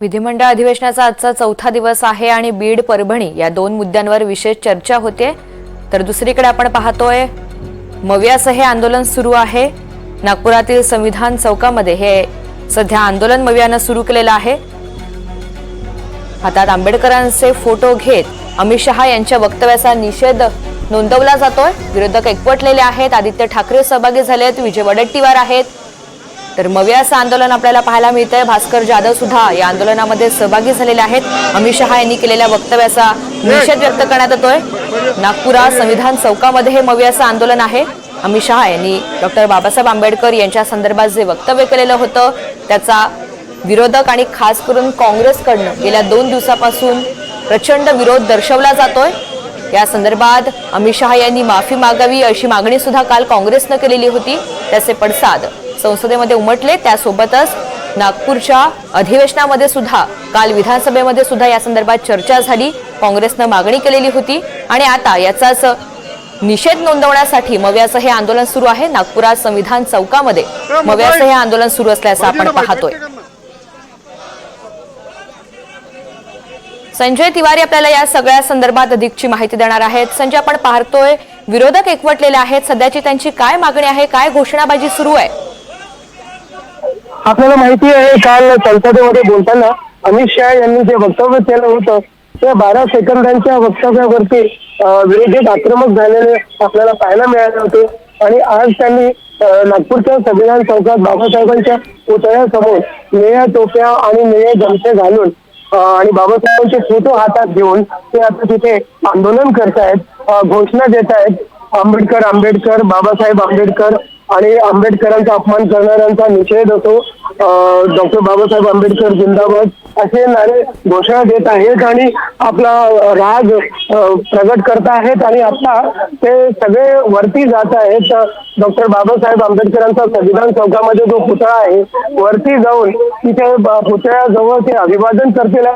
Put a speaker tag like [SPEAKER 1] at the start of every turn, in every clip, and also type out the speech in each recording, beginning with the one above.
[SPEAKER 1] विधिमंडळ अधिवेशनाचा आजचा चौथा दिवस आहे आणि बीड परभणी या दोन मुद्द्यांवर विशेष चर्चा होते. तर दुसरीकडे आपण पाहतोय मव्याचं हे आंदोलन सुरू आहे. नागपुरातील संविधान चौकामध्ये हे सध्या आंदोलन मव्यानं सुरू केलेलं आहे. हातात आंबेडकरांचे फोटो घेत अमित शहा यांच्या वक्तव्याचा निषेध नोंदवला जातोय. विरोधक एकवटलेले आहेत. आदित्य ठाकरे सहभागी झाले आहेत विजय वडेट्टीवार आहेत. तर मव्याचं आंदोलन आपल्याला पाहायला मिळतंय. भास्कर जाधव सुद्धा या आंदोलनामध्ये सहभागी झालेले आहेत. अमित शहा यांनी केलेल्या वक्तव्याचा निषेध व्यक्त करण्यात येतोय. नागपुरात संविधान चौकामध्ये हे मव्याचं आंदोलन आहे. अमित शहा यांनी डॉक्टर बाबासाहेब आंबेडकर यांच्या संदर्भात जे वक्तव्य केलेलं होतं त्याचा विरोधक आणि खास करून काँग्रेसकडनं गेल्या दोन दिवसापासून प्रचंड विरोध दर्शवला जातोय. या संदर्भात अमित शहा यांनी माफी मागावी अशी मागणी सुद्धा काल काँग्रेसनं केलेली होती. त्याचे पडसाद संसदेमध्ये उमटले. त्यासोबतच नागपूरच्या अधिवेशनामध्ये सुद्धा काल विधानसभेमध्ये सुद्धा या संदर्भात चर्चा झाली. काँग्रेसनं मागणी केलेली होती. आणि आता याचाच निषेध नोंदवण्यासाठी मव्याचं हे आंदोलन सुरू आहे. नागपुरात संविधान चौकामध्ये मव्याचं हे आंदोलन सुरू असल्याचं आपण पाहतोय. संजय तिवारी आपल्याला या सगळ्या संदर्भात अधिकची माहिती देणार आहेत. संजय आपण पाहतोय विरोधक एकवटलेले आहेत. सध्याची त्यांची काय मागणी आहे? काय घोषणाबाजी सुरू आहे?
[SPEAKER 2] आपल्याला माहिती आहे काल संसदेमध्ये बोलताना अमित शहा यांनी जे वक्तव्य केलं होतं त्या बारा सेकंदांच्या वक्तव्यावरती अं, विरोधक आक्रमक झालेले आपल्याला पाहायला मिळाले होते. आणि आज त्यांनी नागपूरच्या संविधान चौकात बाबासाहेबांच्या पुतळ्यासमोर निळ्या टोप्या आणि निळे गमछे घालून आणि बाबासाहेबांचे फोटो हातात घेऊन ते आता तिथे आंदोलन करतायत घोषणा देत आहेत आंबेडकर आंबेडकर बाबासाहेब आंबेडकर आणि आंबेडकरांचा अपमान करणाऱ्यांचा निषेध असो डॉक्टर बाबासाहेब आंबेडकर जिंदाबाद असे नारे घोषणा देत आहेत आणि आपला राग प्रगट करत आहेत आणि आता ते सगळे वरती जात आहेत. डॉक्टर बाबासाहेब आंबेडकरांचा संविधान चौकामध्ये जो पुतळा आहे वरती जाऊन तिथे पुतळ्याजवळ ते अभिवादन करतील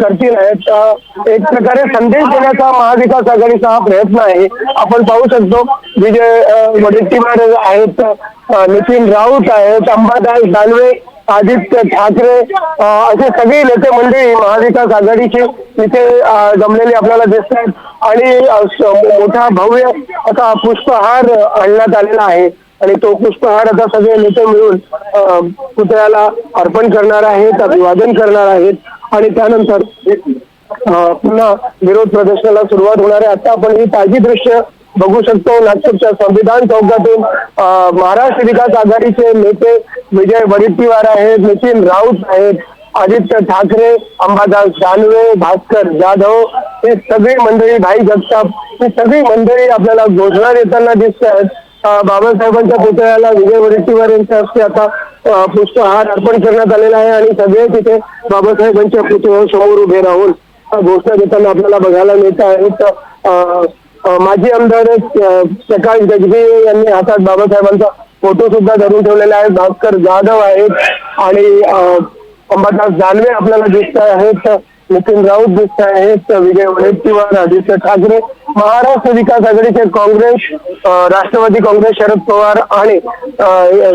[SPEAKER 2] करतील. आहेत एक प्रकारे संदेश देण्याचा महाविकास आघाडीचा हा प्रयत्न आहे. आपण पाहू शकतो विजय अ, वडेट्टीवार आहेत. नितीन राऊत आहेत अंबादास दानवे आदित्य ठाकरे असे सगळे नेते मंडळी महाविकास आघाडीची इथे जमलेली आपल्याला दिसत आहेत. आणि मोठा भव्य असा पुष्पहार आणण्यात आलेला आहे. आणि तो पुष्पहार आता सगळे नेते मिळून पुतळ्याला अर्पण करणार आहेत अभिवादन करणार आहेत. आणि त्यानंतर पुन्हा विरोध प्रदर्शनाला सुरुवात होणार आहे. आता आपण ही ताजी दृश्य बघू शकतो. नागपूरच्या संविधान चौकातून महाराष्ट्र विकास आघाडीचे नेते विजय वडेट्टीवार आहेत नितीन राऊत आहेत आदित्य ठाकरे अंबादास दानवे भास्कर जाधव हे सगळी मंडळी भाई जगताप ही सगळी मंडळी आपल्याला घोषणा देताना दिसत आहेत बाबासाहेबांच्या पुतळ्याला विजय वडेट्टीवार यांच्या हस्ते आता पुष्पहार अर्पण करण्यात आलेला आहे आणि सगळे तिथे बाबासाहेबांच्या पुतळ्यासमोर उभे राहून घोषणा देताना आपल्याला बघायला मिळत आहेत माजी आमदार प्रकाश गजबे यांनी हातात बाबासाहेबांचा फोटो सुद्धा धरून ठेवलेला आहे. भास्कर जाधव आहेत आणि अंबादास दानवे आपल्याला दिसत आहेत. नितीन राऊत दिसत आहेत. विजय वडेट्टीवार आदित्य ठाकरे महाराष्ट्र विकास आघाडीचे काँग्रेस राष्ट्रवादी काँग्रेस शरद पवार आणि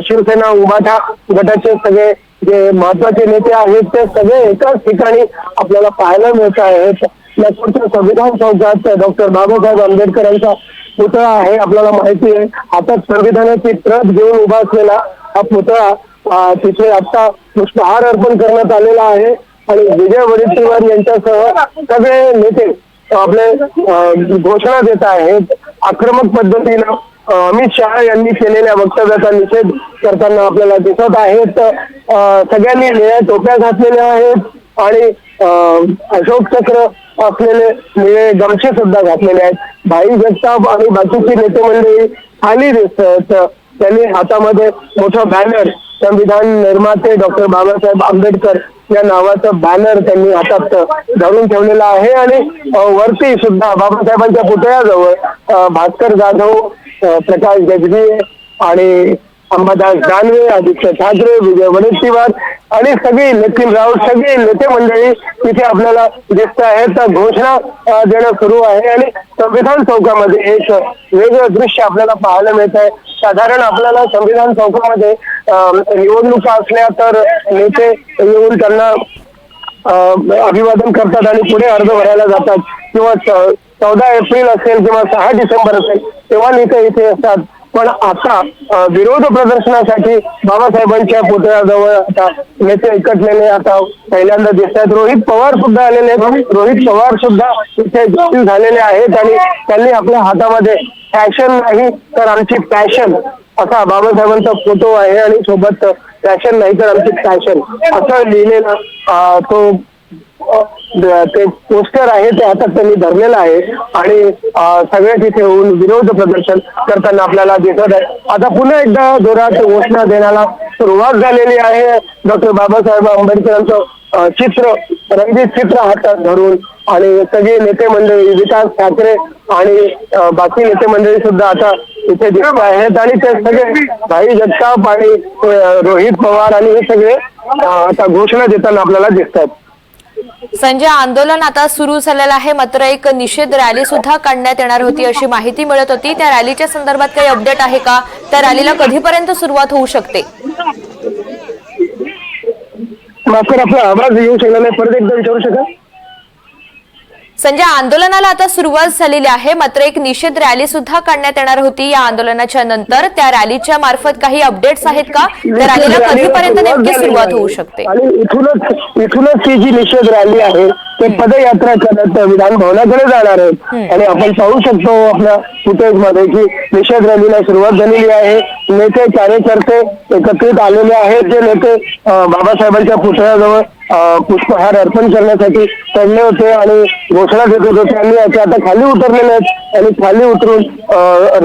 [SPEAKER 2] शिवसेना उभाठा गटाचे सगळे जे महत्त्वाचे नेते आहेत ते सगळे एकाच ठिकाणी आपल्याला पाहायला मिळत आहेत. नागपूरच्या संविधान चौकात डॉक्टर बाबासाहेब आंबेडकरांचा पुतळा आहे आपल्याला माहिती आहे. हातात संविधानाची प्रत घेऊन उभा असलेला हा पुतळा तिथे आता पुष्पहार अर्पण करण्यात आलेला आहे. आणि विजय वडेट्टीवार यांच्यासह सगळे नेते आपले घोषणा देत आहेत. आक्रमक पद्धतीनं अमित शहा यांनी केलेल्या वक्तव्याचा निषेध करताना आपल्याला दिसत आहेत. सगळ्यांनी निळ्या टोप्या घातलेल्या आहेत. आणि अशोक चक्र असलेले निळे गमछे सुद्धा घातलेले आहेत. भाई जगताप आणि बाकीची नेते मंडळी खाली दिसत त्यांनी हातामध्ये मोठं बॅनर संविधान निर्माते डॉक्टर बाबासाहेब आंबेडकर या नावाचं बॅनर त्यांनी हातात धरून ठेवलेलं आहे. आणि वरती सुद्धा बाबासाहेबांच्या पुतळ्याजवळ भास्कर जाधव प्रकाश गजबी आणि अंबादास दानवे आदित्य ठाकरे विजय वडेट्टीवार आणि सगळी नितीन राऊत सगळी नेते मंडळी तिथे आपल्याला दिसत आहेत. तर घोषणा देणं सुरू आहे आणि संविधान चौकामध्ये एक वेगळं दृश्य आपल्याला पाहायला मिळत आहे साधारण आपल्याला संविधान चौकामध्ये निवडणुका असल्या तर नेते येऊन त्यांना अभिवादन करतात आणि पुढे अर्ज भरायला जातात. किंवा चौदा एप्रिल असेल किंवा सहा डिसेंबर असेल तेव्हा नेते इथे असतात. पण आता विरोध प्रदर्शनासाठी बाबासाहेबांच्या पुतळ्याजवळ आता नेते एकटलेले आता पहिल्यांदा दिसत आहेत रोहित पवार सुद्धा आलेले आहेत. रोहित पवार सुद्धा इथे उपस्थित झालेले आहेत आणि त्यांनी आपल्या हातामध्ये फॅशन नाही तर आमची पॅशन असा बाबासाहेबांचा फोटो आहे आणि सोबत फॅशन नाही तर आमची पॅशन असं लिहिलेलं तो ते पोस्टर आहे ते हातात त्यांनी धरलेलं आहे. आणि सगळे तिथे होऊन विरोध प्रदर्शन करताना आपल्याला दिसत आहे. आता पुन्हा एकदा जोरात घोषणा देण्याला सुरुवात झालेली आहे. डॉक्टर बाबासाहेब आंबेडकरांचं चित्र रंगीत चित्र हातात धरून आणि सगळे नेते मंडळी विकास ठाकरे आणि बाकी नेते मंडळी सुद्धा आता इथे दिसत आहेत. आणि ते सगळे भाई जगताप आणि रोहित पवार आणि हे सगळे आता घोषणा देताना आपल्याला दिसत आहेत.
[SPEAKER 1] संजय आंदोलन आता सुरू झालेलं आहे. मात्र एक निषेध रॅली सुद्धा काढण्यात येणार होती अशी माहिती मिळत होती. त्या रॅलीच्या संदर्भात काही अपडेट आहे का? त्या रॅलीला कधीपर्यंत सुरुवात होऊ शकते?
[SPEAKER 2] आपला आवाज येऊ शकला नाही. परत एकदा विचारू शकाल?
[SPEAKER 1] संजय आंदोलनाला आता सुरुवात झालेली आहे. मात्र एक निषेध रॅली सुद्धा काढण्यात येणार होती. या आंदोलनाच्या नंतर त्या रॅलीच्या मार्फत काही अपडेट्स आहेत का? त्या रॅलीला कधीपर्यंत नेमकी सुरुवात होऊ शकते?
[SPEAKER 2] आणि इथूनच इथूनच ती जी निषेध रॅली आहे ते पदयात्रा करत विधान भवनाकडे जाणार आहेत आणि आपण पाहू शकतो आपल्या फुटेजमध्ये की निषेध रॅलीला सुरुवात झालेली आहे. नेते कार्यकर्ते एकत्रित आलेले आहेत. जे नेते बाबासाहेबांच्या पुतळ्याजवळ पुष्पहार अर्पण करण्यासाठी चढले होते आणि घोषणा देत होते त्यांनी आता आता खाली उतरलेले आहेत. आणि खाली उतरून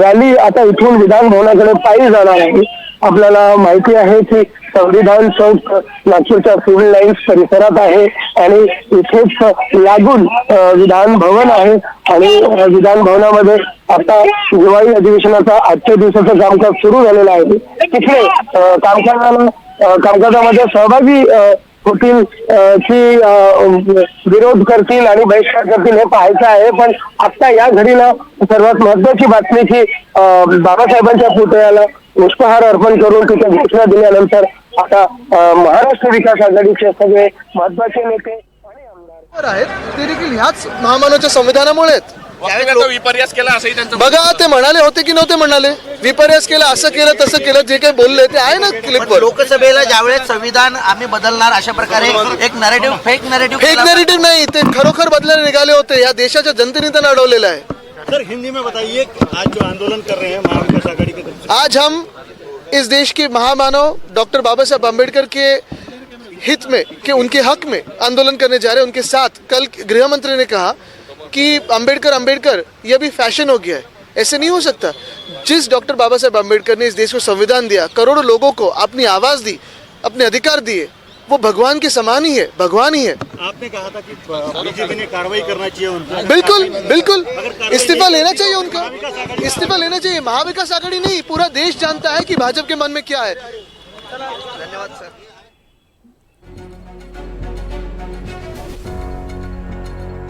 [SPEAKER 2] रॅली आता इथून विधान भवनाकडे पायी जाणार आहे. आपल्याला माहिती आहे की संविधान चौक नागपूरच्या सिव्हिल लाईन्स परिसरात आहे आणि इथेच लागून विधान भवन आहे. आणि विधान भवनामध्ये आता दिवाळी अधिवेशनाचा आजच्या दिवसाचं कामकाज सुरू झालेलं आहे. तिथे कामकाजाला कामकाजामध्ये सहभागी होतील की विरोध करतील आणि बहिष्कार करतील हे पाहायचं आहे. पण आता या घडीला सर्वात महत्वाची बातमी की बाबासाहेबांच्या पुतळ्याला पुष्पहार अर्पण करून तिथे घोषणा दिल्यानंतर आता महाराष्ट्र विकास आघाडीचे सगळे महत्त्वाचे नेते आणि आमदार.
[SPEAKER 3] आहेत. ते देखील ह्याच महामानवाच्या संविधानामुळे
[SPEAKER 4] वक्तव्याचा विपर्यास केला असंही त्यांचं
[SPEAKER 3] बघा ते म्हणाले होते की नव्हते म्हणाले. विपर्यास केलं असं केलं तसं केलं जे काही बोलले ते आहे ना क्लिपवर
[SPEAKER 5] लोकसभेला ज्यावेळेस संविधान आम्ही बदलणार अशा प्रकारे एक narrative fake narrative
[SPEAKER 3] fake narrative नाही ते खरोखर बदलायला निघाले होते. या देशाच्या जनतेने त्यांना अडवलेलं आहे.
[SPEAKER 6] सर हिंदी में बताइए आज जो आंदोलन कर रहे हैं महाविकास आघाड़ी की तरफ़
[SPEAKER 3] आज हम इस देश के महामानव डॉक्टर बाबा साहब अंबेडकर के हित में कि उनके हक में आंदोलन करने जा रहे हैं उनके साथ। कल गृह मंत्री ने कहा कि अंबेडकर अंबेडकर ये अभी फ़ैशन हो गया है। ऐसे नहीं हो सकता। जिस डॉक्टर बाबा साहब अंबेडकर ने इस देश को संविधान दिया करोड़ों लोगों को अपनी आवाज़ दी अपने अधिकार दिए वो भगवान के समान ही है भगवान ही है।
[SPEAKER 6] आपने कहा था कि बीजेपी ने कार्रवाई करना चाहिए उन पर
[SPEAKER 3] बिल्कुल। बिल्कुल इस्तीफा लेना चाहिए उनका। इस्तीफा लेना चाहिए। महाविकास आघाड़ी नहीं पूरा देश जानता है कि भाजपा के मन में क्या है।
[SPEAKER 5] धन्यवाद सर।